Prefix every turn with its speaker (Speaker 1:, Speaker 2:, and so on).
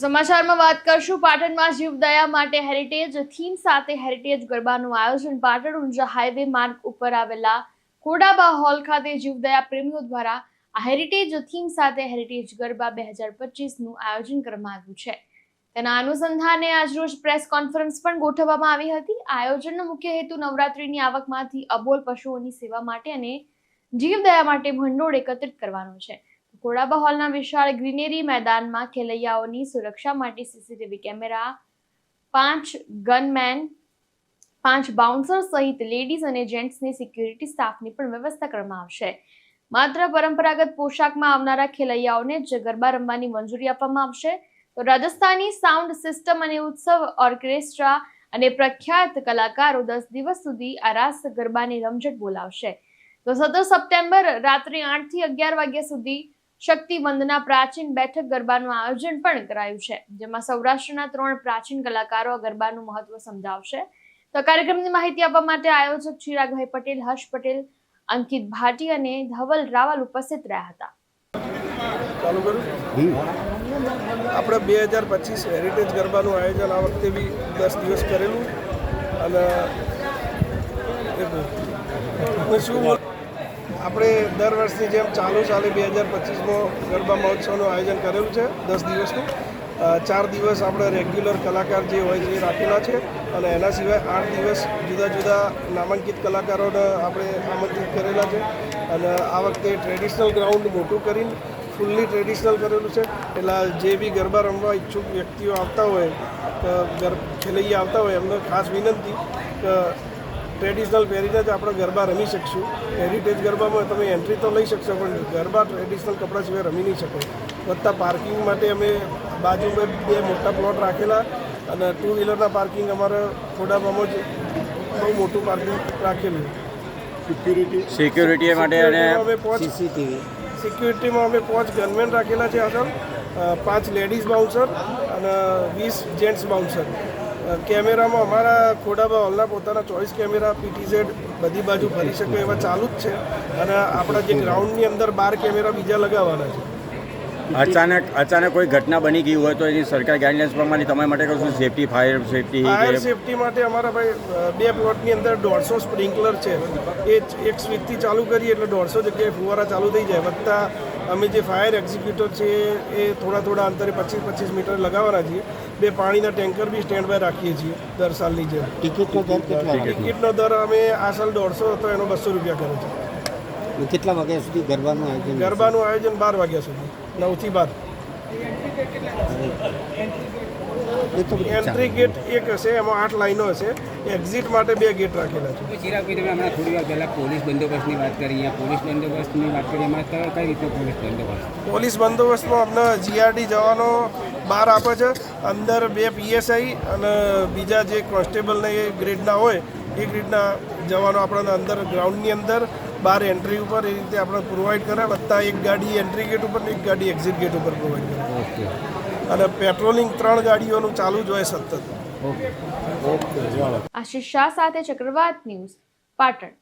Speaker 1: સમાચારમાં વાત કરશું પાટણમાં જીવદયા માટે હેરિટેજ થીમ સાથે હેરિટેજ ગરબાનું આયોજન. પાટણ ઊંઝા હાઈવે માર્ગ ઉપર આવેલા ખોડાબા હોલ ખાતે જીવદયા પ્રેમીઓ દ્વારા આ હેરિટેજ થીમ સાથે હેરિટેજ ગરબા બે હજાર પચીસનું આયોજન કરવામાં આવ્યું છે. તેના અનુસંધાને આજરોજ પ્રેસ કોન્ફરન્સ પણ ગોઠવવામાં આવી હતી. આયોજનનો મુખ્ય હેતુ નવરાત્રીની આવકમાંથી અબોલ પશુઓની સેવા માટે અને જીવદયા માટે ભંડોળ એકત્રિત કરવાનો છે. ઘોડાબા હોલના વિશાળ ગ્રીનેરી મેદાનમાં ખેલૈયાઓની સુરક્ષા માટે સીસીટીવી કેમેરા, પાંચ ગનમેન, પાંચ બાઉન્સર સહિત લેડીઝ અને જેન્ટ્સની સિક્યુરિટી સ્ટાફની પણ વ્યવસ્થા કરવામાં આવશે. માત્ર પરંપરાગત પોશાકમાં આવનારા ખેલૈયાઓને જ ગરબા રમવાની મંજૂરી આપવામાં આવશે. તો રાજસ્થાની સાઉન્ડ સિસ્ટમ અને ઉત્સવ ઓર્કેસ્ટ્રા અને પ્રખ્યાત કલાકારો દસ દિવસ સુધી આ રાસ ગરબાની રમઝટ બોલાવશે. તો સત્તર સપ્ટેમ્બર રાત્રે આઠથી અગિયાર વાગ્યા સુધી શક્તિ વંદના પ્રાચીન બેઠક ગરબાનું આયોજન પણ કરાયું છે જેમાં સૌરાષ્ટ્રના ત્રણ પ્રાચીન કલાકારો ગરબાનું મહત્વ સમજાવશે. તો કાર્યક્રમની માહિતી આપવા માટે આયોજક ચિરાગભાઈ પટેલ હર્ષ પટેલ અંકિત ભાટી અને ધવલ રાવલ ઉપસ્થિત રહ્યા હતા.
Speaker 2: આપણે બે હજાર પચીસ હેરિટેજ ગરબાનું આયોજન આ વખતે બી દસ દિવસ કરેલું. અને શું આપણે દર વર્ષની જેમ ચાલુ ચાલે બે હજાર પચીસમો ગરબા મહોત્સવનું આયોજન કરેલું છે, દસ દિવસનું. ચાર દિવસ આપણે રેગ્યુલર કલાકાર જે હોય છે એ રાખેલા છે અને એના સિવાય આઠ દિવસ જુદા જુદા નામાંકિત કલાકારોને આપણે આમંત્રિત કરેલા છે. અને આ વખતે ટ્રેડિશનલ ગ્રાઉન્ડ મોટું કરીને ફૂલ્લી ટ્રેડિશનલ કરેલું છે. એટલે જે બી ગરબા રમવા ઈચ્છુક વ્યક્તિઓ આવતા હોય ખેલૈયા આવતા હોય, એમને ખાસ વિનંતી કે ટ્રેડિશનલ પહેરીને જ આપણે ગરબા રમી શકશું. હેરિટેજ ગરબામાં તમે એન્ટ્રી તો લઈ શકશો પણ ગરબા ટ્રેડિશનલ કપડાં સિવાય રમી નહીં શકો. વધતા પાર્કિંગ માટે અમે બાજુમાં બે મોટા પ્લોટ રાખેલા અને ટુ વ્હીલરના પાર્કિંગ અમારે ખોડામાં જ બહુ મોટું પાર્કિંગ રાખેલું. સિક્યુરિટી
Speaker 3: સિક્યુરિટી માટે અને
Speaker 2: અમે પાંચ સિક્યુરિટીમાં અમે પાંચ ગનમેન રાખેલા છે આગળ. પાંચ લેડીઝ બાઉન્સર અને વીસ જેન્ટ્સ બાઉન્સર કેમેરામાં અમારા ખોડાબા હોલના પોતાના ચોઈસ કેમેરા પીટીઝેડ બધી બાજુ ફરી શકે એવા ચાલુ જ છે. અને આપણા જે ગ્રાઉન્ડની અંદર બાર કેમેરા બીજા લગાવવાના છે.
Speaker 3: અચાનક અચાનક કોઈ ઘટના બની ગઈ હોય તો એની સરકાર ગાઈડલાઇન્સ પ્રમાણે તમારા માટે કશું safety fire safety
Speaker 2: fire safety માટે અમારા ભાઈ બે પ્લોટની અંદર દોઢસો સ્પ્રિંકલર છે. એ એક સ્વિચથી ચાલુ કરીએ એટલે દોઢસો જગ્યાએ ફુવારા ચાલુ થઈ જાય. વત્તા અમે જે ફાયર એક્ઝિક્યુટર છે એ થોડા થોડા અંતરે પચીસ પચીસ મીટર લગાવવાના છીએ. બે પાણીના ટેન્કર બી સ્ટેન્ડ બાય રાખીએ છીએ દર સાલની જેમ.
Speaker 4: ટિકિટનો દર કેટલા
Speaker 2: ટિકિટનો દર અમે આ સાલ દોઢસો હતો એનો બસો રૂપિયા કર્યો છે.
Speaker 4: કેટલા વાગ્યા સુધી ગરબાનું આયોજન
Speaker 2: ગરબાનું આયોજન બાર વાગ્યા સુધી. નવથી બાર. એન્ટ્રી ગેટ એક હશે એમાં આઠ લાઈનો હશે. એક્ઝિટ માટે બે ગેટ રાખેલા છે.
Speaker 5: ચિરાગભાઈ તમે હમણાં થોડી વાર પહેલાં પોલીસ બંદોબસ્તની વાત કરી અહીંયા પોલીસ બંદોબસ્તની વાત કરી એમાં કઈ કઈ રીતનો પોલીસ બંદોબસ્ત?
Speaker 2: પોલીસ બંદોબસ્તમાં અમને જીઆરડી જવાનો બહાર આપે છે. અંદર બે પીએસઆઈ અને બીજા જે કોન્સ્ટેબલને એ ગ્રેડના હોય એ ગ્રેડના જવાનો આપણને અંદર ગ્રાઉન્ડની અંદર બહાર એન્ટ્રી ઉપર એ રીતે આપણે પ્રોવાઈડ કરે વત્તા એક ગાડી એન્ટ્રી ગેટ ઉપર એક ગાડી એક્ઝિટ ગેટ ઉપર પ્રોવાઈડ કરે
Speaker 4: ઓકે.
Speaker 2: અને પેટ્રોલિંગ ત્રણ ગાડીઓનું ચાલુ જ હોય સતત.
Speaker 4: ઓકે. ઓકે
Speaker 1: આશીષ શાહ સાથે ચક્રવાત ન્યૂઝ પાટણ.